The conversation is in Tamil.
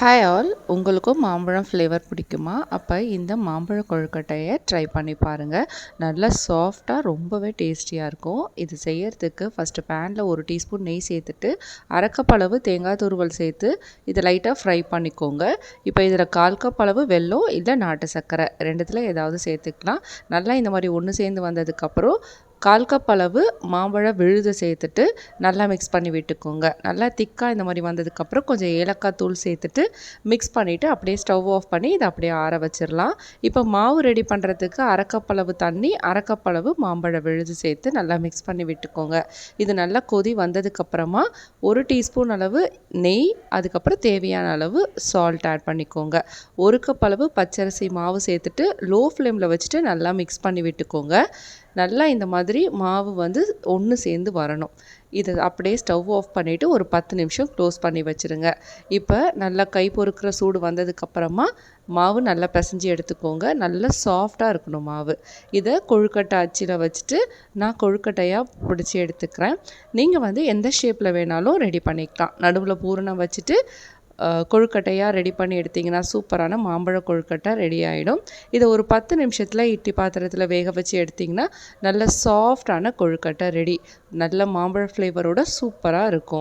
ஹாய் ஆல் உங்களுக்கும் மாம்பழம் ஃப்ளேவர் பிடிக்குமா? அப்போ இந்த மாம்பழ கொழுக்கட்டையை ட்ரை பண்ணி பாருங்கள் நல்லா சாஃப்டாக ரொம்பவே டேஸ்டியாக இருக்கும். இது செய்யறதுக்கு ஃபஸ்ட்டு பேனில் ஒரு டீஸ்பூன் நெய் சேர்த்துட்டு அரைக்கப்பளவு தேங்காய் துருவல் சேர்த்து இதை லைட்டாக ஃப்ரை பண்ணிக்கோங்க. இப்போ இதில் கால் கப் அளவு வெல்லம் இல்லை நாட்டு சர்க்கரை ரெண்டுத்தில் ஏதாவது சேர்த்துக்கலாம். நல்லா இந்த மாதிரி ஒன்று சேர்ந்து வந்ததுக்கப்புறம் கால் கப் அளவு மாம்பழ விழுது சேர்த்துட்டு நல்லா மிக்ஸ் பண்ணி விட்டுக்கோங்க. நல்லா திக்காக இந்த மாதிரி வந்ததுக்கப்புறம் கொஞ்சம் ஏலக்காய் தூள் சேர்த்துட்டு மிக்ஸ் பண்ணிவிட்டு அப்படியே ஸ்டவ் ஆஃப் பண்ணி இதை அப்படியே ஆற வச்சிடலாம். இப்போ மாவு ரெடி பண்ணுறதுக்கு அரைக்கப்பளவு தண்ணி அரைக்கப்பளவு மாம்பழ விழுது சேர்த்து நல்லா மிக்ஸ் பண்ணி விட்டுக்கோங்க. இது நல்லா கொதி வந்ததுக்கப்புறமா ஒரு டீஸ்பூன் அளவு நெய் அதுக்கப்புறம் தேவையான அளவு சால்ட் ஆட் பண்ணிக்கோங்க. ஒரு கப் அளவு பச்சரிசி மாவு சேர்த்துட்டு லோ ஃப்ளேமில் வச்சுட்டு நல்லா மிக்ஸ் பண்ணி விட்டுக்கோங்க. நல்லா இந்த மாதிரி மாவு வந்து ஒன்று சேர்ந்து வரணும். இதை அப்படியே ஸ்டவ் ஆஃப் பண்ணிவிட்டு ஒரு பத்து நிமிஷம் க்ளோஸ் பண்ணி வச்சுருங்க. இப்போ நல்லா கை பொறுக்கிற சூடு வந்ததுக்கப்புறமா மாவு நல்லா பிசைஞ்சு எடுத்துக்கோங்க. நல்லா சாஃப்டாக இருக்கணும் மாவு. இதை கொழுக்கட்டை அச்சில் வச்சுட்டு நான் கொழுக்கட்டையாக பிடிச்சி எடுத்துக்கிறேன். நீங்கள் வந்து எந்த ஷேப்பில் வேணாலும் ரெடி பண்ணிக்கலாம். நடுவில் பூரணம் வச்சுட்டு கொழுக்கட்டையாக ரெடி பண்ணி எடுத்திங்கன்னா சூப்பரான மாம்பழ கொழுக்கட்டை ரெடி ஆகிடும் இதை ஒரு பத்து நிமிஷத்தில் இட்லி பாத்திரத்தில் வேக வச்சு எடுத்திங்கன்னா நல்ல சாஃப்டான கொழுக்கட்டை ரெடி நல்ல மாம்பழ ஃப்ளேவரோட சூப்பராக இருக்கும்.